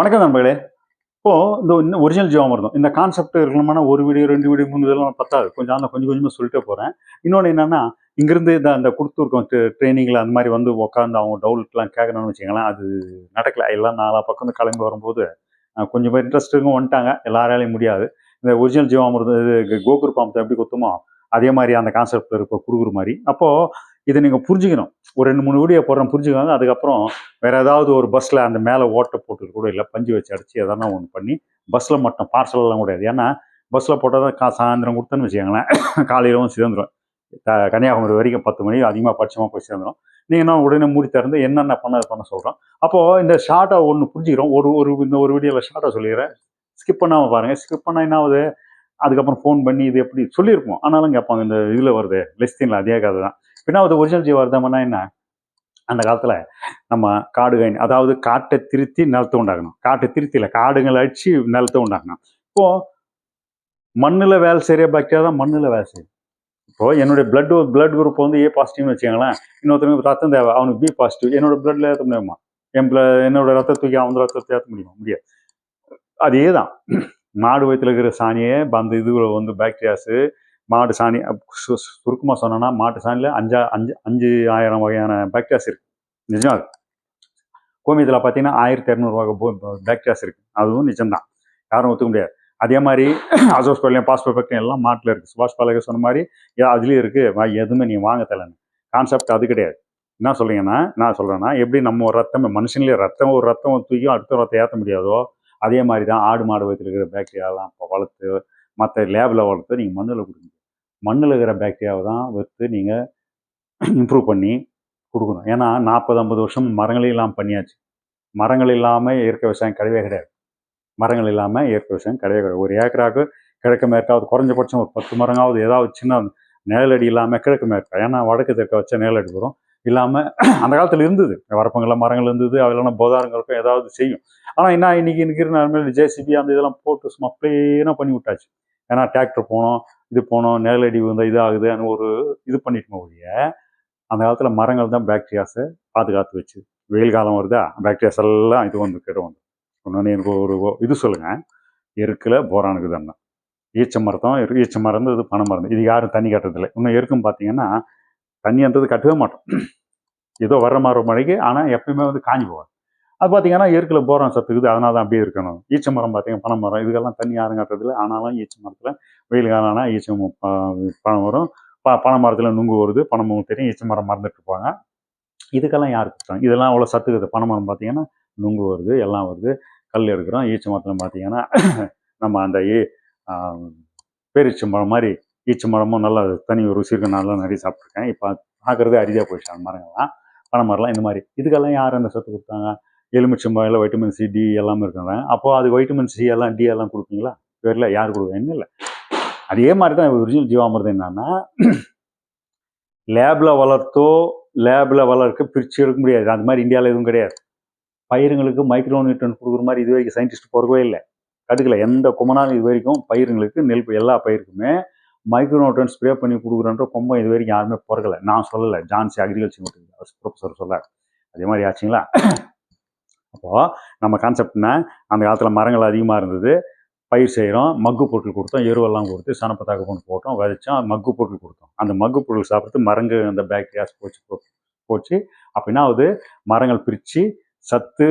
வணக்கம் நண்பர்களே. இப்போது இந்த இன்னும் ஒரிஜினல் ஜீவாமிர்தம் இந்த கான்செப்ட் இருக்கணும்னா ஒரு வீடியோ ரெண்டு வீடியோ மூணு இதெல்லாம் பத்தாது. கொஞ்சம் அந்த கொஞ்சம் கொஞ்சமாக சொல்லிட்டே போகிறேன் இன்னொன்று என்னென்னா இங்கேருந்து இந்த அந்த கொடுத்துருக்கோம் ட்ரைனிங்கில் அந்த மாதிரி வந்து உட்காந்து அவங்க டவுட்லாம் கேட்கணும்னு வச்சுக்கலாம் அது நடக்கலை. எல்லாம் நாலா பக்கம் வந்து கிளம்பி வரும்போது கொஞ்சம் பேர் இன்ட்ரெஸ்ட் இருக்கும் வந்துட்டாங்க. எல்லாராலையும் முடியாது. இந்த ஒரிஜினல் ஜீவாமிர்தம் இது கோகுர் பாம்பத்தை எப்படி கொத்துமோ அதே மாதிரி அந்த கான்செப்ட் இருக்க கொடுக்குற மாதிரி. அப்போது இதை நீங்கள் புரிஞ்சுக்கணும். ஒரு ரெண்டு மூணு வீடியோ போடுறோம் புரிஞ்சுக்காங்க. அதுக்கப்புறம் வேறு ஏதாவது ஒரு பஸ்ஸில் அந்த மேலே ஓட்டை போட்டு கூட இல்லை பஞ்சு வச்சு அடித்து எதனா ஒன்று பண்ணி பஸ்ஸில் மட்டும் பார்சல்லாம் கிடையாது. கூடாது ஏன்னா பஸ்ஸில் போட்டால் தான் கா சாயந்தரம் கொடுத்தேன்னு வச்சுக்கோங்களேன். காலையிலவும் சிதந்துடும் த- கன்னியாகுமரி வரைக்கும் பத்து மணி அதிகமாக பட்சமாக போய் சேர்ந்துடும் நீங்கள் நான் உடனே மூடி திறந்து என்னென்ன பண்ண பண்ண சொல்கிறோம் அப்போது இந்த ஷார்ட்டாக ஒன்று புரிஞ்சுக்கிறோம். ஒரு ஒரு இந்த ஒரு வீடியோவில் ஷார்ட்டாக சொல்லிடுறேன். ஸ்கிப் பண்ணாமல் பாருங்கள் ஸ்கிப் பண்ணால் என்ன ஆகுது? அதுக்கப்புறம் ஃபோன் பண்ணி இது எப்படி சொல்லியிருப்போம். ஆனாலும் கேட்பாங்க இந்த இதில் வருது. லெஸ்தீனில் அதே கதை தான். பின்னா அது ஒரிஜினல் ஜீவார்த்தம்னா என்ன? அந்த காலத்தில் நம்ம காடுகை அதாவது காட்டை திருத்தி நிலத்தை உண்டாக்கணும். காட்டை திருத்தியில் காடுகளை அடிச்சு நிலத்தை உண்டாக்கணும். இப்போ மண்ணில் வேலை செய்கிற பாக்டீரியா தான் மண்ணில் வேலை செய்யும் இப்போ என்னுடைய பிளட் பிளட் குரூப் வந்து ஏ பாசிட்டிவ்னு வச்சுக்கோங்களேன். இன்னொருத்தருக்கு ரத்தம் தேவை அவனுக்கு பி பாசிட்டிவ் என்னோட பிளட்ல ஏற்ற முடியுமா? என் பிள என்னோட ரத்தத்தை தூக்கி அவன் ரத்தத்தை ஏற்ற முடியுமா? முடியாது. அதே தான் மாடு வயிற்றுல இருக்கிற சாணியை அந்த இது வந்து பாக்டீரியாஸு மாட்டு சாணி சுருக்கமாக சொன்னோன்னா மாட்டு சாணியில் அஞ்சா அஞ்சு அஞ்சு ஆயிரம் வகையான பேக்டீரியாஸ் இருக்குது நிஜம் அது? கோமியத்தில் பார்த்தீங்கன்னா ஆயிரத்தி இரநூறு வகை இருக்குது அதுவும் நிஜம்தான். யாரும் ஒத்துக்க முடியாது. அதே மாதிரி அசோஸ்பெல்லியம் பாஸ்போபெக்டியம் எல்லாம் மாட்டில் இருக்குது சுபாஷ் பாலகர் சொன்ன மாதிரி அதுலேயும் இருக்குது எதுவுமே நீ வாங்க தலைன்னு கான்செப்ட் அது கிடையாது. என்ன சொல்கிறீங்கன்னா நான் சொல்கிறேன்னா எப்படி நம்ம ஒரு ரத்தம் மனுஷன்லேயே ரத்தம் ஒரு ரத்தம் தூக்கி அடுத்த ரத்தம் ஏற்ற முடியாதோ அதே மாதிரி தான் ஆடு மாடு வயிற்றுல இருக்கிற இப்போ வளர்த்து மற்ற லேபில் வளர்த்து நீங்கள் மண்ணில் கொடுங்க. மண்ணில் இருக்கிற பாக்டீரியாவை தான் விற்று நீங்கள் இம்ப்ரூவ் பண்ணி கொடுக்கணும். ஏன்னா நாற்பது ஐம்பது வருஷம் மரங்கள் இல்லாமல் பண்ணியாச்சு. மரங்கள் இல்லாமல் இயற்கை விவசாயம் கிடையவே கிடையாது. மரங்கள் இல்லாமல் இயற்கை விவசாயம் கிடையவே கிடையாது. ஒரு ஏக்கராக்கு கிழக்கு மேற்காவது குறைஞ்சபட்சம் ஒரு பத்து மரங்காவது ஏதாவது சின்ன நிழலடி இல்லாமல் கிழக்கு மேற்கா ஏன்னா வடக்கு தெற்க வச்ச நிழலடி வரும். இல்லாமல் அந்த காலத்தில் இருந்தது. வரப்பங்கள மரங்கள் இருந்தது. அதெல்லாம் போதாரங்களுக்கும் ஏதாவது செய்யும். ஆனால் என்ன இன்னைக்கு இருக்கிற நிலைமையில ஜேசிபி அந்த இதெல்லாம் போட்டு சும்மா ப்ளேனாக பண்ணி விட்டாச்சு. ஏன்னா டிராக்டர் போனோம். இது போனோம் நிழலடி வந்து இதாகுதுன்னு ஒரு இது பண்ணிட்டோம் ஒழிய அந்த காலத்தில் மரங்கள் தான் பாக்டீரியாஸை பாதுகாத்து வச்சு. வெயில் காலம் வருதா பாக்டீரியாஸ் எல்லாம் இது வந்து கிட்ட வந்து. ஒன்று எனக்கு ஒரு இது சொல்லுங்கள் எருக்கில் போரானுக்கு தான் ஈச்ச மரத்தம் இருக்கு ஈச்ச மரம் இது பனை மரம் இது யாரும் தண்ணி கட்டுறதில்லை. இன்னும் எருக்கும் பார்த்தீங்கன்னா தண்ணின்றது கட்டவே மாட்டோம். ஏதோ வர்ற மாதிரி மழைக்கு ஆனால் எப்பயுமே வந்து காஞ்சி போகாது. அது பார்த்தீங்கன்னா இயற்கையில் போரான் சத்து இருக்குது அதனால தான் அப்படியே இருக்கணும். ஈச்ச மரம் பார்த்தீங்கன்னா பனை மரம் இதுக்கெல்லாம் தண்ணி யாரும் கட்டுறதில்ல. ஆனாலும் ஈச்ச மரத்தில் வெயில் காலம் ஆனால் ஈச்ச ம- வரும். ப பனை மரத்தில் நுங்கு வருது பனை மரம் தெரியும் ஈச்ச மரம் மறந்துட்டு இருப்பாங்க. இதுக்கெல்லாம் யார் கொடுத்தாங்க இதெல்லாம் அவ்வளோ சத்துக்குது பனை மரம் பார்த்தீங்கன்னா நுங்கு வருது எல்லாம் வருது. கல் எடுக்கிறோம். ஈச்ச மரத்தில் பார்த்தீங்கன்னா நம்ம அந்த ஏ பேரிச்ச மரம் மாதிரி ஈச்ச மரமும் நல்லா தனி ஒரு ருசி இருக்கு நல்லா நிறைய சாப்பிட்ருக்கேன் இப்போ பார்க்குறது அரிதாக போயிடுச்சு அந்த மரங்கள்லாம். பனை மரம்லாம் இந்த மாதிரி. இதுக்கெல்லாம் யார் அந்த சத்து கொடுத்தாங்க? எலுமிச்சம்பாயில் வைட்டமின் சி டி எல்லாமே இருக்கிறாங்க அப்போது அது வைட்டமின் சி எல்லாம் டி எல்லாம் கொடுப்பீங்களா? பேரில் யார் கொடுக்குறா என்ன இல்லை. அதே மாதிரி தான் ஒரிஜினல் ஜீவாமிரதம் என்னன்னா லேபில் வளர்த்தோ லேபில் வளர்க்க பிரித்து எடுக்க முடியாது. அந்த மாதிரி இந்தியாவில் எதுவும் கிடையாது. பயிருங்களுக்கு மைக்ரோ நியூட்ரன் கொடுக்குற மாதிரி இது வரைக்கும் சயின்டிஸ்ட் போகிறவே இல்லை. கடுக்கல. எந்த குமனாலும் இது வரைக்கும் பயிருங்களுக்கு நெல் எல்லா பயிருக்குமே மைக்ரோ நியூட்ரன் ஸ்ப்ரே பண்ணி கொடுக்குறன்ற கொம்பம் இது வரைக்கும் யாருமே பிறக்கல. நான் சொல்லலை. ஜான்சி அக்ரிகல்ச்சர் ப்ரொஃபஸர் சொல்ல அதே மாதிரி ஆச்சுங்களா? அப்போது நம்ம கான்செப்ட்னா அந்த காலத்தில் மரங்கள் அதிகமாக இருந்தது. பயிர் செய்கிறோம் மக்கு பொருட்கள் கொடுத்தோம் எருவெல்லாம் கொடுத்து சனப்பத்தாக்கு கொண்டு போட்டோம் விதைச்சோம் மக்கு பொருட்கள் கொடுத்தோம். அந்த மக்கு பொருட்கள் சாப்பிட்டு மரங்கள் அந்த பாக்டீரியாஸ் போச்சு போ- போச்சு. அப்படின்னா அது மரங்கள் பிரித்து சத்து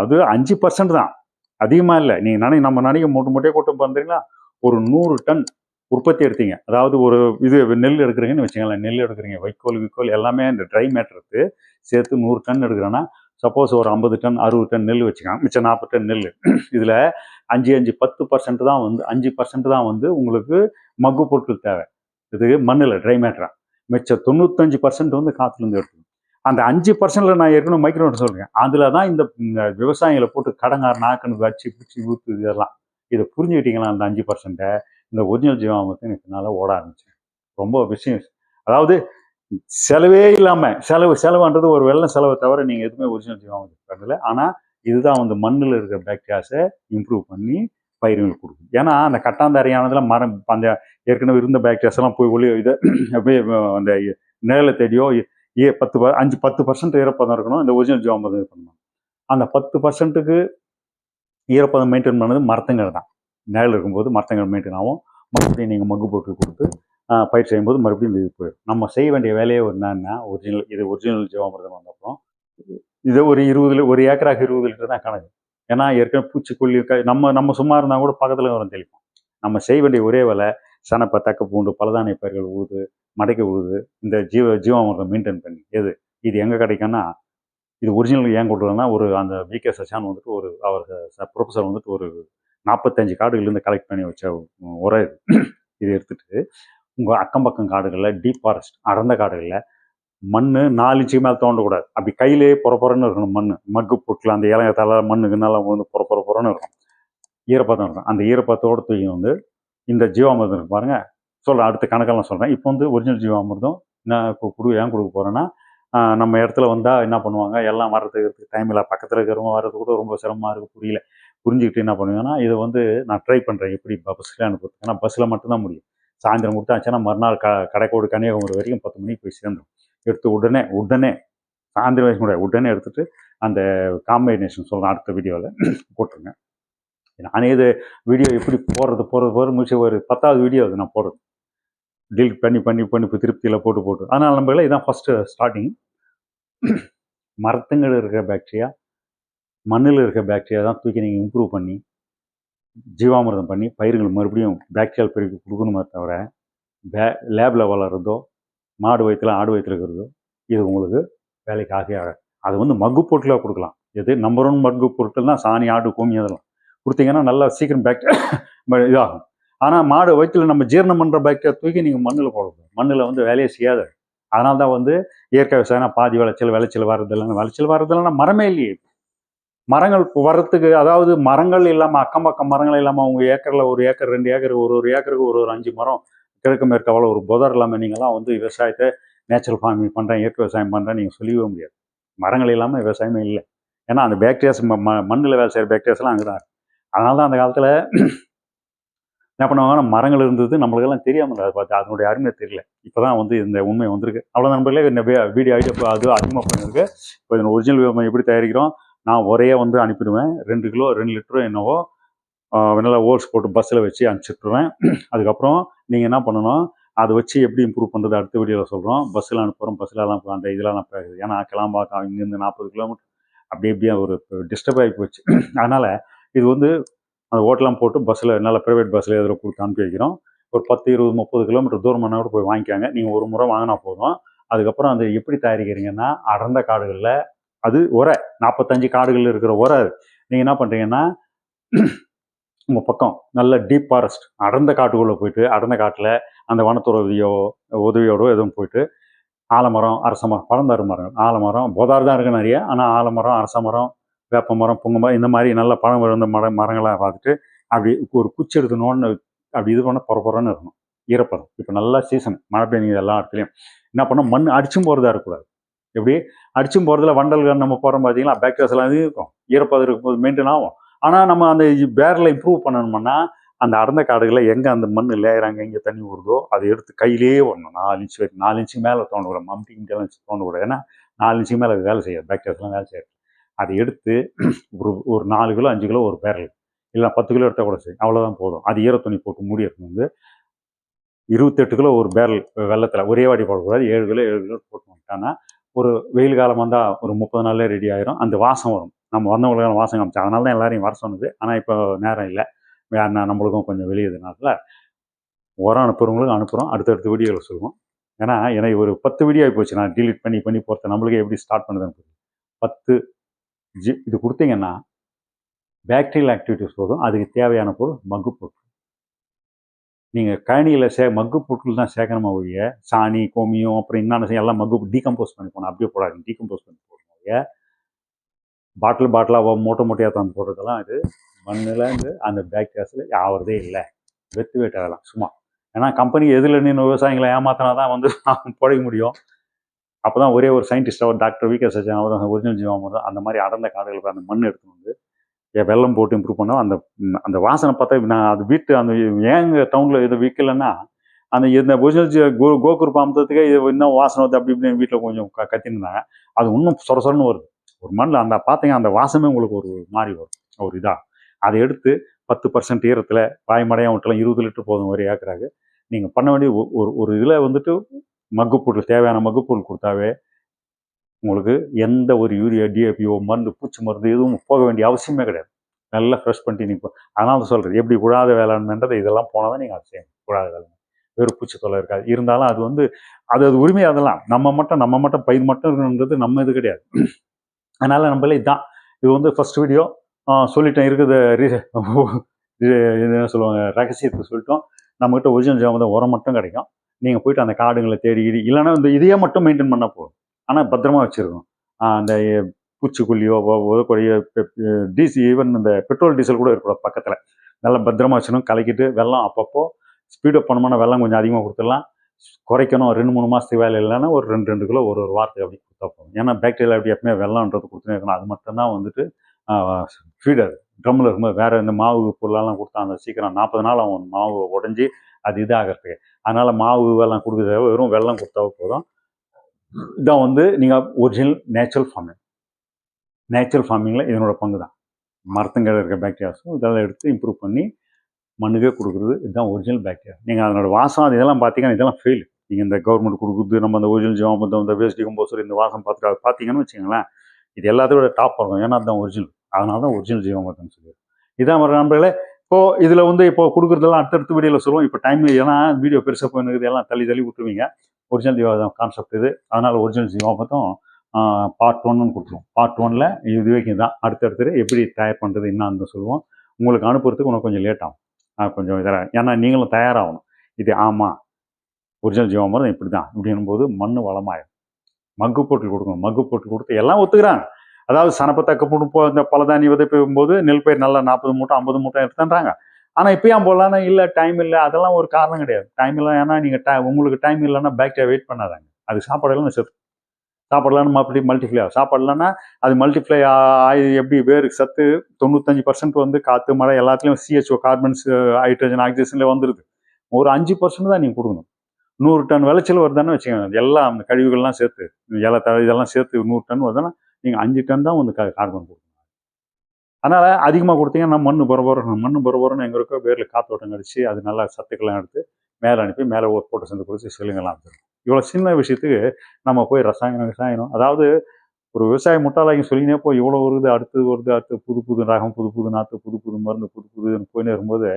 அது அஞ்சு பர்சன்ட் தான். அதிகமாக இல்லை. நீங்கள் நினை நம்ம நினைக்க மூட்டை மூட்டையே கூட்டம் பண்ணுறீங்களா ஒரு நூறு டன் உற்பத்தி எடுத்தீங்க. அதாவது ஒரு இது நெல் எடுக்கிறீங்கன்னு வச்சுங்களேன் நெல் எடுக்கிறீங்க வைக்கோல் விக்கோல் எல்லாமே இந்த ட்ரை மேட்டருக்கு சேர்த்து நூறு டன் எடுக்கிறோன்னா சப்போஸ் ஒரு ஐம்பது டன் அறுபது டன் நெல் வச்சுக்கலாம். மிச்சம் நாற்பது டன் நெல். இதில் அஞ்சு அஞ்சு பத்து பர்சன்ட் தான் வந்து அஞ்சு பர்சன்ட் தான் வந்து உங்களுக்கு மக்கு பொருட்கள் தேவை. இது மண்ணில் ட்ரை மேட்ரா மிச்சம் தொண்ணூத்தஞ்சு பர்சன்ட் வந்து காற்றுலேருந்து எடுத்துக்கணும். அந்த அஞ்சு பர்சன்டில் நான் ஏற்கனவே மைக்ரோ சொல்கிறேன் அதில் தான் இந்த இந்த விவசாயிகளை போட்டு கடங்கார் நாக்கணு வச்சு பிடிச்சி ஊற்று இதெல்லாம். இதை புரிஞ்சுக்கிட்டீங்களா அந்த அஞ்சு பர்சன்ட்டை இந்த ஒரிஜினல் ஜீவாமத்தை எனக்கு நல்லா ஓட ஆரம்பிச்சேன் ரொம்ப விஷயம். அதாவது செலவே இல்லாமல் செலவு செலவுன்றது ஒரு வெள்ளம் செலவை தவிர நீங்கள் எதுவுமே ஒரிஜினல் ஜீவாமத்தை பண்ணல ஆனால் இதுதான் வந்து மண்ணில் இருக்கிற பாக்டீரியாஸை இம்ப்ரூவ் பண்ணி பயிர்களுக்கு கொடுக்கும். ஏன்னா அந்த கட்டாந்தாரியானதுல மரம் அந்த ஏற்கனவே இருந்த பேக்டீரியாஸ் எல்லாம் போய் ஒளி இதை அப்படியே அந்த நிழலை தேடியோ ஏ பத்து ப- அஞ்சு பத்து பர்சன்ட் ஈரப்பதம் இருக்கணும். இந்த ஒரிஜினல் ஜீவாமிர்தம் இது பண்ணணும். அந்த பத்து பர்சன்ட்டுக்கு ஈரப்பதம் மெயின்டைன் பண்ணது மரத்துங்கள் தான். நிழல் இருக்கும்போது மரத்துங்கள் மெயின்டைன் ஆகும். மறுபடியும் நீங்கள் மக்கு போட்டு கொடுத்து பயிர் செய்யும்போது மறுபடியும் இந்த இது போயிடும். நம்ம செய்ய வேண்டிய வேலையே என்னன்னா ஒரிஜினல் இது ஒரிஜினல் ஜீவாமிரதம் வந்தப்புறம் இதை ஒரு இருபது ஒரு ஏக்கராக இருபது லிட்டர் தான் கணக்கு. ஏன்னா ஏற்கனவே பூச்சிக்கொல்லி க- நம்ம நம்ம சும்மா இருந்தால் கூட பக்கத்தில் வரும் தெளிப்போம். நம்ம செய்ய வேண்டிய ஒரே வேலை சனப்பை தக்க பூண்டு பலதானிய பயிர்கள் உழுது மடைக்க உழுது இந்த ஜீவ ஜீவாமிரதம் மெயின்டைன் பண்ணி. எது? இது எங்கே கிடைக்கும்னா இது ஒரிஜினல் ஏன் கொடுக்குறோன்னா ஒரு அந்த விகே சசான் வந்துட்டு ஒரு அவர் ப்ரொஃபஸர் வந்துட்டு ஒரு நாற்பத்தஞ்சு காடுகள்லேருந்து கலெக்ட் பண்ணி வச்ச உரை உரம் இது. இது எடுத்துட்டு உங்கள் அக்கம் பக்கம் காடுகளில் டீப் ஃபாரஸ்ட் அடர்ந்த காடுகளில் மண் நாலு இன்ச்சுக்கு மேலே தோண்டக்கூடாது அப்படி கையிலே புறப்புறன்னு இருக்கணும் மண் மக்கு புட்டில் அந்த இலைய மண்ணுக்கு நல்லா வந்து பொற பொற இருக்கும் ஈரப்பதம் இருக்கும் அந்த ஈரப்பதத்தோட தூக்கி வந்து இந்த ஜீவாமிர்தம் இருக்கு பாருங்கள் சொல்கிறேன் அடுத்த கணக்கெல்லாம் சொல்கிறேன் இப்போ வந்து ஒரிஜினல் ஜீவாமிர்தம் நான் இப்போ கொடு ஏன் கொடுக்க போகிறேன்னா நம்ம இடத்துல வந்தால் என்ன பண்ணுவாங்க? எல்லாம் வர்றதுக்கு டைம் இல்லை. பக்கத்தில் இருக்கிறவங்க வர்றது கூட ரொம்ப சிரமமாக இருக்குது புரியல. புரிஞ்சுக்கிட்டு என்ன பண்ணுவேன்னா இதை வந்து நான் ட்ரை பண்ணுறேன் எப்படி பஸ்ஸில் அனுப்புறது ஏன்னா பஸ்ஸில் மட்டும்தான் முடியும். சாயந்தரம் கொடுத்தாச்சுன்னா மறுநாள் க கடைக்கோடு கன்னியாகுமரி வரைக்கும் பத்து மணிக்கு போய் சேர்ந்துடும் எடுத்து உடனே உடனே சாயந்தரம் வரைக்கும் உடனே எடுத்துகிட்டு அந்த காம்பினேஷன் சொல்லலாம் அடுத்த வீடியோவில் போட்டுருங்க. நானே இது வீடியோ எப்படி போடுறது போடுறது போகிறது முடிச்சு ஒரு பத்தாவது வீடியோ அது நான் போடுறது. டில் பண்ணி பண்ணி பண்ணி இப்போ திருப்தியில் போட்டு போட்டு. அதனால் நம்ம இதான் ஃபஸ்ட்டு ஸ்டார்டிங் மரத்துங்கள் இருக்கிற பேக்டீரியா மண்ணில் இருக்கிற பேக்டீரியா தான் தூக்கி நீங்கள் இம்ப்ரூவ் பண்ணி ஜீவாமிர்தம் பண்ணி பயிர்கள் மறுபடியும் பேக்டீரியல் பெருக்கி கொடுக்கணுமே தவிர பே லேபில் வளர்றதோ மாடு வயிற்றுல ஆடு வயிற்றுல இருக்கிறதோ இது உங்களுக்கு வேலைக்கு ஆகவே ஆகாது. அது வந்து மக்கு பொருட்களாக கொடுக்கலாம். எது? நம்பர் ஒன் மக்கு பொருட்கள் தான் சாணி ஆடு கோமி அதெல்லாம். கொடுத்தீங்கன்னா நல்லா சீக்கிரம் பேக்டீரியா இதாகும். ஆனால் மாடு வயிற்றுல நம்ம ஜீரணம் பண்ணுற பேக்டீரியா தூக்கி நீங்கள் மண்ணில் போடணும் மண்ணில் வந்து வேலையை செய்யாது. அதனால தான் வந்து இயற்கை விவசாயம் பாதி விளைச்சல் விளைச்சல் வர்றதில்லைன்னு விளைச்சல் வர்றதில்லைன்னா மரமே இல்லையே. மரங்கள் வர்றதுக்கு அதாவது மரங்கள் இல்லாமல் அக்கம் பக்கம் மரங்கள் இல்லாமல் உங்கள் ஏக்கரில் ஒரு ஏக்கர் ரெண்டு ஏக்கர் ஒரு ஒரு ஏக்கருக்கு ஒரு ஒரு அஞ்சு மரம் கிழக்கு மேற்க அவ்வளோ ஒரு புதர் இல்லாமல் நீங்களாம் வந்து விவசாயத்தை நேச்சுரல் ஃபார்மிங் பண்ணுறேன் இயற்கை விவசாயம் பண்ணுறேன் நீங்கள் சொல்லவே முடியாது. மரங்கள் இல்லாமல் விவசாயமே இல்லை. ஏன்னா அந்த பேக்டீரியாஸ் மண்ணில் வேலை செய்கிற பேக்டீரியாஸ்லாம் அங்கே தான் அதனால தான் அந்த காலத்தில் என்ன பண்ணுவாங்கன்னா மரங்கள் இருந்தது நம்மளுக்கெல்லாம் தெரியாமல் அதை பார்த்து அதனுடைய அருமை தெரியல. இப்போ தான் வந்து இந்த உண்மை வந்திருக்கு. அவ்வளோ நண்பர்களே இந்த வீடியோ ஐடியா அது அதிகமாக பண்ணியிருக்கு. இப்போ இதன் ஒரிஜினல் எப்படி தயாரிக்கிறோம்? நான் ஒரே வந்து அனுப்பிடுவேன். ரெண்டு கிலோ ரெண்டு லிட்டரோ என்னவோ நல்லா ஓல்ஸ் போட்டு பஸ்ஸில் வச்சு அனுப்பிச்சிட்ருவேன் அதுக்கப்புறம் நீங்கள் என்ன பண்ணணும் அதை வச்சு எப்படி இம்ப்ரூவ் பண்ணுறது அடுத்த வீடியோவில் சொல்கிறோம் பஸ்ஸில் அனுப்புகிறோம் பஸ்ஸிலலாம் அந்த இதெல்லாம் நான் பேசுது ஏன்னா கிளம்பாக்கம் இங்கேருந்து நாற்பது கிலோமீட்டர் அப்படி அப்படியே ஒரு டிஸ்டர்ப் ஆகி போச்சு. அதனால் இது வந்து அந்த ஓட்டெலாம் போட்டு பஸ்ஸில் நல்ல ப்ரைவேட் பஸ்ஸில் எதில் கொடுத்து அனுப்பி வைக்கிறோம். ஒரு பத்து இருபது முப்பது கிலோமீட்டர் தூரமான கூட போய் வாங்கிக்காங்க. நீங்கள் ஒரு முறை வாங்கினா போதும். அதுக்கப்புறம் அது எப்படி தயாரிக்கிறீங்கன்னா அடர்ந்த காடுகளில் அது உரை. நாற்பத்தஞ்சு காடுகள் இருக்கிற உரை அது. நீங்கள் என்ன பண்ணுறீங்கன்னா உங்கள் பக்கம் நல்ல டீப் ஃபாரஸ்ட் அடர்ந்த காட்டுக்குள்ளே போயிட்டு அடர்ந்த காட்டில் அந்த வனத்துறவியோ உதவியோடோ எதுவும் போயிட்டு ஆலமரம் அரச மரம் பழந்தாறு மரங்கள் ஆலமரம் போதார் தான் இருக்குது நிறைய. ஆனால் ஆலமரம் அரச மரம் வேப்ப மரம் புங்க மரம் இந்த மாதிரி நல்ல பழம் விழுந்த மர மரங்களாக பார்த்துட்டு அப்படி ஒரு குச்சி எடுக்கணும்னு அப்படி இது பண்ண புறப்புறன்னு இருக்கணும். ஈரப்பதம். இப்போ நல்லா சீசன் மழை பெய்யுது எல்லா இடத்துலையும். என்ன பண்ணோம் மண் அடிச்சும் போகிறதா இருக்கக்கூடாது. எப்படி? அடிச்சும் போகிறதுல வண்டல்கள் நம்ம போகிறோம் பார்த்தீங்களா பேக்டீரியாஸ் எல்லாம் இருக்கும். ஈரப்பதம் இருக்கும்போது மெயின்டைன் ஆகும். ஆனால் நம்ம அந்த பேரில் இம்ப்ரூவ் பண்ணணும்னா அந்த அடர்ந்த காடுகளில் எங்கே அந்த மண் லேயர் அங்கே இங்கே தண்ணி விடுதோ அதை எடுத்து கையிலேயே வரணும் நாலு இன்ச்சு வரைக்கும் நாலு இன்ச்சு மேலே தோண்டக்கூடாது மம்டி கிட்டெல்லாம் தோண்டக்கூடாது ஏன்னா நாலு இன்ச்சுக்கு மேலே வேலை செய்யாது. பேக்டீரியாஸ்லாம் வேலை செய்யாது. அதை எடுத்து ஒரு ஒரு நாலு கிலோ அஞ்சு கிலோ ஒரு பேரல் இல்லை பத்து கிலோ எடுத்தால் கூட சரி. அவ்வளோதான் போதும். அது ஈர துணி போட்டு மூடி எடுத்து வந்து இருபத்தெட்டு கிலோ ஒரு பேரல் வெள்ளத்தில் ஒரே வாடி போடக்கூடாது. ஏழு கிலோ ஏழு கிலோ போட்டு வந்துட்டான்னா ஒரு வெயில் காலம் வந்தால் ஒரு முப்பது நாள்லேயே ரெடி ஆயிரும். அந்த வாசம் வரும். நம்ம வந்தவங்களுக்கான வாசம் காமிச்சு. அதனால தான் எல்லாரையும் வர சொன்னது. ஆனால் இப்போ நேரம் இல்லை. வேணா நம்மளுக்கும் கொஞ்சம் வெளியதுனால உரம் அனுப்புகிறவங்களுக்கும் அனுப்புகிறோம் அடுத்தடுத்த வீடியோவில் சொல்லுவோம். ஏன்னா எனக்கு ஒரு பத்து வீடியோ ஆகி போச்சு. நான் டிலீட் பண்ணி பண்ணி போகிறத நம்மளுக்கு எப்படி ஸ்டார்ட் பண்ணுதுன்னு பத்து ஜி இது கொடுத்தீங்கன்னா பேக்டீரியல் ஆக்டிவிட்டிஸ் போதும். அதுக்கு தேவையான பொருள் மகு பொருள் நீங்கள் கழனியில் சே மக்கு பொருட்கள் தான் சேர்க்கணுமா ஒழிய சாணி கோமியம் அப்புறம் என்னென்ன செய்ய எல்லாம் மக்கு டீகம்போஸ் பண்ணி போகணும் அப்படியே போடாதீங்க டீகம்போஸ் பண்ணி போடணும் ஒழிய. பாட்டில் பாட்டிலாக மூட்டை மூட்டையாக தந்து போடுறதெல்லாம் இது மண்ணில் இருந்து அந்த பேக்டீரியாஸில் ஆகிறதே இல்லை. வெத்து வெட்டு சும்மா. ஏன்னா கம்பெனி எதில் நின்று விவசாயிகளை ஏமாத்தினா தான் வந்து பிழைக்க முடியும். அப்போ தான் ஒரே ஒரு சயின்டிஸ்டாக ஒரு டாக்டர் வி கே சஜன் அவர் தான் ஒரிஜினல் ஜீவாமிர்தம் அந்த மாதிரி அடர்ந்த காடுகளுக்கு அந்த மண் எடுத்துன்னு வந்து வெள்ளம் வெல்லம் போட்டு இம்ப்ரூவ் பண்ணோம். அந்த அந்த வாசனை பார்த்தா நான் அது வீட்டு அந்த ஏங்க டவுனில் இது விற்கலைன்னா அந்த இந்த ஒரிஜினல் கோ கோகுர் பாம்பத்துக்கு இது இன்னும் வாசனை வந்து அப்படி இப்படின்னு வீட்டில் கொஞ்சம் க கத்தின்னு அது இன்னும் சொர சொரன்னு வருது. ஒரு மண்ணில் அந்த பார்த்தீங்க அந்த வாசமே உங்களுக்கு ஒரு மாறி வரும். ஒரு இதாக அதை எடுத்து பத்து பர்சன்ட் ஈரத்தில் வாய்மடையாக விட்டலாம் இருபது லிட்டர் போதும் ஒரு ஏக்கராக்கு நீங்கள் பண்ண வேண்டிய ஒ- ஒரு ஒரு இதில் வந்துட்டு மக்குப்பொருள் தேவையான மக்குப்பொருள் கொடுத்தாவே உங்களுக்கு எந்த ஒரு யூரியா டிஏபிஓ மருந்து பூச்சி மருந்து எதுவும் போக வேண்டிய அவசியமே கிடையாது. நல்லா ஃப்ரெஷ் பண்ணிட்டு நீங்கள் அதனால் சொல்கிறது எப்படி விழாத வேளாண்மைன்றது இதெல்லாம் போனால் தான் நீங்கள் அதை செய்யணும். விழாத வேளாண்மை வெறும் பூச்சி தொலை இருக்காது. இருந்தாலும் அது வந்து அது அது உரிமை அதெல்லாம். நம்ம மட்டும் நம்ம மட்டும் பயிர் மட்டும் இருக்கணுன்றது நம்ம இது கிடையாது. அதனால் நம்மளே இதுதான் இது வந்து ஃபஸ்ட் வீடியோ சொல்லிட்டேன். இருக்குது என்ன சொல்லுவாங்க ரகசியத்தை சொல்லிட்டோம். நம்மகிட்ட ஒரிஜினல் ஜாமதான் உரம் மட்டும் கிடைக்கும். நீங்கள் போயிட்டு அந்த காடுங்களை தேடி இல்லைன்னா இந்த இதையே மட்டும் மெயின்டைன் பண்ணால் போதும். ஆனால் பத்திரமா வச்சுருக்கோம். அந்த பூச்சிக்கொல்லியோ ஒ- டீசல் ஈவன் இந்த பெட்ரோல் டீசல் கூட இருக்கக்கூடாது பக்கத்தில். நல்லா பத்திரமா வச்சுக்கணும். கலக்கிட்டு வெள்ளம் அப்பப்போ ஸ்பீடப் பண்ணமான வெள்ளம் கொஞ்சம் அதிகமாக கொடுத்துடலாம். குறைக்கணும். ரெண்டு மூணு மாதத்துக்கு வேலை இல்லைன்னா ஒரு ரெண்டு ரெண்டு கிலோ ஒரு ஒரு வாரத்துக்கு அப்படி கொடுத்தா போதும். ஏன்னா பாக்டீரியா அப்படி எப்பவுமே வெள்ளம்ன்றது கொடுத்துனே இருக்கணும். அது மட்டும்தான் வந்துட்டு ஃபீடர் ட்ரம்மில் இருக்கும்போது வேறு இந்த மாவு பொருளெல்லாம் கொடுத்தா அந்த சீக்கிரம் நாற்பது நாள் ஆகும் மாவு உடஞ்சி அது இதாகிறதுக்கு. அதனால் மாவு எல்லாம் கொடுக்குறத வெறும் வெள்ளம் கொடுத்தா போதும். இதான் வந்து நீங்கள் ஒரிஜினல் நேச்சுரல் ஃபார்மிங் நேச்சுரல் ஃபார்மிங்கில் இதனோட பங்கு தான் மரத்துங்கிற இருக்க பேக்டீரியாஸும் இதெல்லாம் எடுத்து இம்ப்ரூவ் பண்ணி மண்ணுக்கே கொடுக்குறது இதுதான் ஒரிஜினல் பேக்டீரியா நீங்கள் அதனோட வாசம் அது இதெல்லாம் பார்த்தீங்கன்னா இதெல்லாம் ஃபெயில் நீங்கள் இந்த கவர்மெண்ட் கொடுக்குறது நம்ம அந்த ஒரிஜினல் ஜீவாமத்தம் இந்த வேஸ்ட் கம்போசர் இந்த வாசம் பார்த்துட்டு அதை பார்த்தீங்கன்னு வச்சுங்களேன் இது எல்லாத்தோட டாப் இருக்கும் ஏன்னா அதுதான் ஒரிஜினல் அதனால தான் ஒரிஜினல் ஜீவாமத்தம்னு சொல்லுவேன் இதான் ஒரு நண்பர்களே இப்போது இதில் வந்து இப்போ கொடுக்குறதெல்லாம் அடுத்தடுத்த வீடியோவில் சொல்லுவோம். இப்போ டைம் ஏன்னா வீடியோ பெருசாக போயிருக்கு எல்லாம் தள்ளி தள்ளி விட்டுருவீங்க. ஒரிஜினல் ஜீவாதம் கான்செப்ட் இது. அதனால் ஒரிஜினல் ஜீவாமத்தம் பார்ட் ஒன்னு கொடுத்துருவோம். பார்ட் ஒனில் இது வரைக்கும் தான். அடுத்தடுத்து எப்படி தயார் பண்ணுறது என்னன்னு சொல்லுவோம். உங்களுக்கு அனுப்புறதுக்கு உனக்கு கொஞ்சம் லேட் ஆகும். கொஞ்சம் இதாக ஏன்னா நீங்களும் தயாராகணும். இது ஆமாம் ஒரிஜினல் ஜீவாமரம் இப்படி தான். இப்படின்னும் போது மண் வளமாயிடும் மக்கு போட்டு கொடுக்கணும். மக்கு போட்டு கொடுத்து எல்லாம் ஒத்துக்கிறாங்க. அதாவது சனப்பத்தக்க போட்டு போ இந்த பலதானி விதைப்பும் போது நெல் பயிர் நல்லா நாற்பது மூட்டை ஐம்பது மூட்டை எடுத்துன்றாங்க ஆனால் இப்போயும் போகலான்னா இல்லை டைம் இல்லை அதெல்லாம் ஒரு காரணம் கிடையாது. டைம் இல்லை ஏன்னா நீங்கள் டை உங்களுக்கு டைம் இல்லைன்னா பேக்டீரியா வெயிட் பண்ணாதாங்க. அது சாப்பாடெல்லாம் செத்து சாப்பாடுலாம் மறுபடி மல்டிஃப்ளை ஆகும். சாப்பாடு அது மல்டிஃப்ளை ஆகி எப்படி வேறு சத்து தொண்ணூத்தஞ்சு பர்சன்ட் வந்து காற்று மழை எல்லாத்துலேயும் சிஹெச்ஓ கார்பன்ஸ் ஹைட்ரஜன் ஆக்சிஜனில் வந்துடுது ஒரு அஞ்சு பர்சன்ட் தான் நீங்கள் கொடுக்கணும். நூறு டன் விளைச்சல் வருதான்னு வச்சுக்கோங்க. எல்லாம் அந்த கழிவுகள்லாம் சேர்த்து இலை தழை இதெல்லாம் சேர்த்து நூறு டன் வருதுன்னா நீங்கள் அஞ்சு டன் தான் வந்து கார்பன் கொடுக்கணும். அதனால் அதிகமாக கொடுத்தீங்கன்னா மண் பரபரம் மண் பரபரம்னு எங்கே இருக்கோ வேரில் காத்தோட்டம் கடிச்சு அது நல்லா சத்துக்கெல்லாம் எடுத்து மேலே அனுப்பி மேலே ஒரு போட்டு சேர்ந்து கொடுத்து செல்லுங்கலாம் இவ்வளோ சின்ன விஷயத்துக்கு நம்ம போய் ரசாயனம் ரசாயனம் அதாவது ஒரு விவசாய முட்டாளாகி சொல்லினே போய் இவ்வளோ வருது அடுத்தது வருது அடுத்து புது புது ரகம் புது புது நாற்று புது புது மருந்து புது புதுன்னு போயினே இருக்கும்போது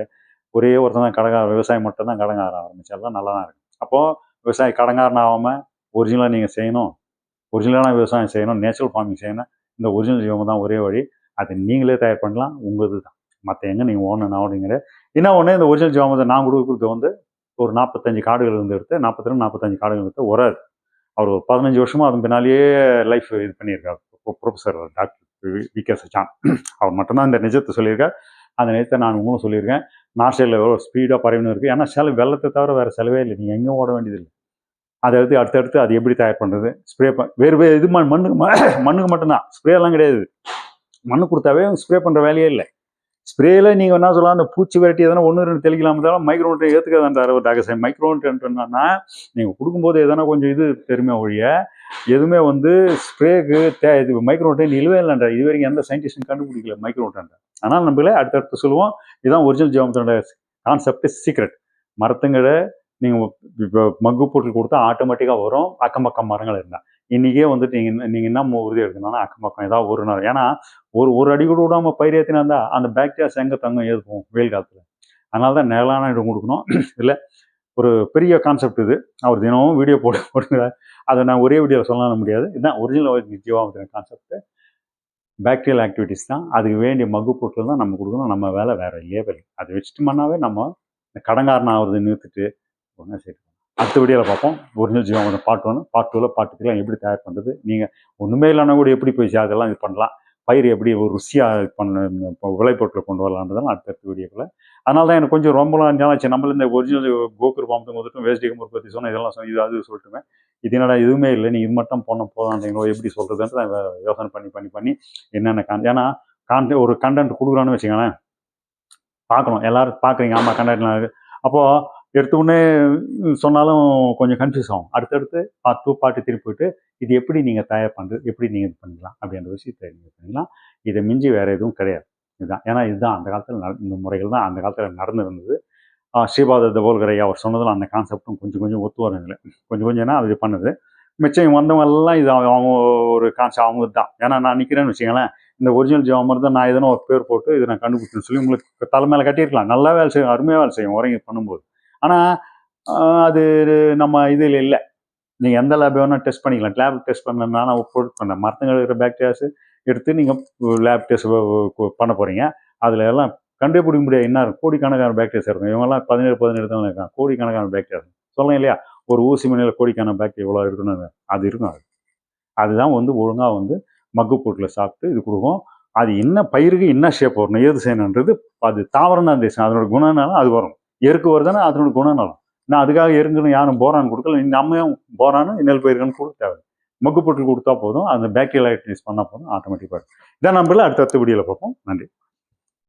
ஒரே ஒருத்தன் தான் கடங்கார விவசாயம் மட்டும் தான் கடங்கார ஆரம்பிச்சாலாம் நல்லா தான் இருக்கும். அப்போது விவசாயி கடங்காரன் ஆகாமல் ஒரிஜினலாக நீங்கள் செய்யணும் ஒரிஜினலான விவசாயம் செய்யணும் நேச்சுரல் ஃபார்மிங் செய்யணும் இந்த ஒரிஜினல் ஜீவம் தான் ஒரே வழி. அதை நீங்களே தயார் பண்ணலாம் உங்கள் தான் மற்ற எங்கே நீங்கள் ஓடணும் அப்படிங்கிற என்ன ஒன்று இந்த ஒரிஜினல் ஜாமத்தை நான் கொடுக்குறது வந்து ஒரு நாற்பத்தஞ்சு காடுகள் இருந்து எடுத்து நாற்பத்தி ரெண்டு நாற்பத்தஞ்சு காடுகள் எடுத்து வராது அவர் ஒரு பதினஞ்சு வருஷமாக அதன் பின்னாலேயே லைஃப் இது பண்ணியிருக்காரு. Professor doctor V K Sachan அவர் மட்டும்தான் இந்த நிஜத்தை சொல்லியிருக்கார். அந்த நிஜத்தை நான் உங்களும் சொல்லியிருக்கேன். நாசியில் எவ்வளோ ஸ்பீடாக பரவினு இருக்குது ஏன்னா செலவு வெள்ளத்தை தவிர வேறு செலவே இல்லை. நீங்கள் எங்கேயும் ஓட வேண்டியதில்லை. அதை எடுத்து அடுத்தடுத்து அது எப்படி தயார் பண்ணுறது ஸ்ப்ரே ப வேறு வேறு இது மண் மண்ணுக்கு மண்ணுக்கு மட்டும்தான். ஸ்ப்ரேலாம் கிடையாது. மண்ணு கொடுத்தாவே ஸ்ப்ரே பண்ணுற வேலையே இல்லை. ஸ்ப்ரேல நீங்கள் என்ன சொல்லலாம் அந்த பூச்சி வெரைட்டி எதனா ஒன்று ரெண்டு தெளிக்கலாம் இருந்தாலும் மைக்ரோன்ட்டு ஏற்றுக்காதான்றார் ஒரு டாக்டர் சார். மைக்ரோன்ட்டு என்னன்னா நீங்கள் கொடுக்கும்போது எதனா கொஞ்சம் இது தெரியுமே ஒழிய எதுவுமே வந்து ஸ்ப்ரேக்கு தே இது மைக்ரோன்ட்டைன் நிலுவே இல்லைன்ற இது வரைக்கும் எந்த சயின்டிஸ்டும் கண்டுபிடிக்கல மைக்ரோன்ட்ன்ற ஆனால் நம்மளே அடுத்தடுத்து சொல்லுவோம். இதுதான் ஒரிஜினல் ஜியோமத்தோட கான்செப்ட் சீக்ரெட் மரத்துங்களை நீங்கள் இப்போ மக்கு போட்டு கொடுத்தா ஆட்டோமேட்டிக்காக வரும். அக்கம் பக்கம் மரங்கள் இருந்தால் இன்றைக்கே வந்துட்டு நீங்கள் நீங்கள் என்ன உறுதி எடுக்கணும்னா அக்கம் பக்கம் ஏதாவது ஒரு நாள். ஏன்னா ஒரு ஒரு அடி கூட விடாமல் பயிர் ஏற்றினா இருந்தால் அந்த பாக்டீரியாஸ் எங்கே தங்கம் ஏற்போம் வெயில் காலத்தில். அதனால தான் நிழலான இடம் கொடுக்கணும். இல்லை ஒரு பெரிய கான்செப்ட் இது. அவர் தினமும் வீடியோ போட்டு போடுங்க அதை நான் ஒரே வீடியோவில் சொல்ல முடியாது. இதுதான் ஒரிஜினல் ஜீவாமத்தின கான்செப்ட் பேக்டீரியல் ஆக்டிவிட்டிஸ் தான். அதுக்கு வேண்டிய மகு பொருட்கள் தான் நம்ம கொடுக்கணும். நம்ம வேலை வேறு லேபல் அதை வச்சுட்டு நம்ம இந்த கடங்காரன் ஆகிறது நிறுத்திட்டு ஒன்றா சேர்த்து அடுத்த வீடியோவில் பார்ப்போம். ஒரிஜினல் ஜீவாமிரம் பார்ட் ஒன்று பார்ட் டூவில் பார்ட் த்ரீலாம் எப்படி தயார் பண்ணுறது நீங்கள் ஒன்றுமே இல்லைன்னா கூட எப்படி போய் அதெல்லாம் இது பண்ணலாம்? பயிர் எப்படி ஒரு ருசியாக பண்ண இப்போ விளைபொருட்களை கொண்டு வரலான்றதெல்லாம் அடுத்தடுத்த வீடியோக்குள்ள. அதனால தான் எனக்கு கொஞ்சம் ரொம்ப இருந்தாலும் நம்மள இந்த ஒரிஜினல் கோகுர் பாம்பு முதட்டும் வேஸ்டிகம் பற்றி சொன்னால் இதெல்லாம் இது அது சொல்லிட்டுமே. இது என்னடா எதுவுமே இல்லை. நீ இது மட்டும் பண்ண போதான்றீங்களோ எப்படி சொல்கிறதுன்ட்டு நான் யோசனை பண்ணி பண்ணி பண்ணி என்னென்ன கான் ஏன்னா கான்டென்ட் ஒரு கண்டென்ட் கொடுக்குறான்னு வச்சுக்கோங்களேன். பார்க்கணும். எல்லோரும் பார்க்குறீங்க. ஆமாம் கண்டென்ட்லாம் அப்போது எடுத்த உடனே சொன்னாலும் கொஞ்சம் கன்ஃபியூஸ் ஆகும். அடுத்தடுத்து பார்ட் டூ பார்ட் த்ரீ போயிட்டு இது எப்படி நீங்கள் தயார் பண்ணுறது எப்படி நீங்கள் இது பண்ணிக்கலாம் அப்படின்ற விஷயத்தை நீங்கள் பண்ணிக்கலாம் இதை மிஞ்சி வேறு எதுவும் கிடையாது. இதுதான். ஏன்னா இதுதான் அந்த காலத்தில் இந்த முறைகள் தான் அந்த காலத்தில் நடந்திருந்தது. ஸ்ரீபாத தபோல்கரையா அவர் சொன்னதில் அந்த கான்செப்டும் கொஞ்சம் கொஞ்சம் ஒத்து வரதில்லை. கொஞ்சம் கொஞ்சம்னா அது பண்ணுது. மிச்சம் வந்தவங்க எல்லாம் இது அவங்க அவங்க ஒரு கான்செப்ட் அவங்க தான் ஏன்னா நான் நிற்கிறேன்னு வச்சுங்களேன் இந்த ஒரிஜினல் ஜாமர் தான் நான் எதனா ஒரு பேர் போட்டு இதை நான் கண்டுபிடிச்சேன்னு சொல்லி உங்களுக்கு தலை கட்டியிருக்கலாம். நல்லா வேலை செய்யும் அருமையாக வேலை செய்யும் உறங்கி பண்ணும்போது. ஆனால் அது நம்ம இதில் இல்லை. நீங்கள் எந்த லேப் வேணால் டெஸ்ட் பண்ணிக்கலாம். லேப் டெஸ்ட் பண்ணணும்னா நான் பொருட் பண்ணேன். மரத்துங்க இருக்கிற பேக்டீரியாஸ் எடுத்து நீங்கள் லேப் டெஸ்ட் பண்ண போகிறீங்க அதில் எல்லாம் கண்டுபிடிக்க முடியாது. என்ன இருக்கும்? கோடிக்கணக்கான பேக்டீரியாஸ் இருக்கும். இவங்கெல்லாம் பதினேழு பதினேழு தான் இருக்காங்க. கோடிக்கணக்கான பேக்டீரியா சொல்லலாம் இல்லையா? ஒரு ஊசி மணியில் கோடிக்கான பேக்டீரியா இவ்வளோ இருக்குன்னு அது. இருக்கும் அது. அதுதான் வந்து ஒழுங்காக வந்து மக்கு போட்டில் சாப்பிட்டு இது கொடுக்கும். அது என்ன பயிருக்கு என்ன ஷேப் வரணும் ஏது செய்யணுன்றது அது தாவரம் தான் தேசம் அதனோட குணம்னால அது வரும். எருக்கு வருதுன்னா அதனோட குணநலம். நான் அதுக்காக எருங்கணும் யாரும் போரான் கொடுக்கல. நம்மயும் போரானு நெல் பயிருக்குன்னு கொடுக்க தேவை மக்கு போட்டு கொடுத்தா போதும். அந்த பேக்டீரியல் யூஸ் பண்ணால் போதும். ஆட்டோமேட்டிக்காக இதான் நம்மள அடுத்த அடுத்த வீடியோவில் பார்ப்போம். நன்றி.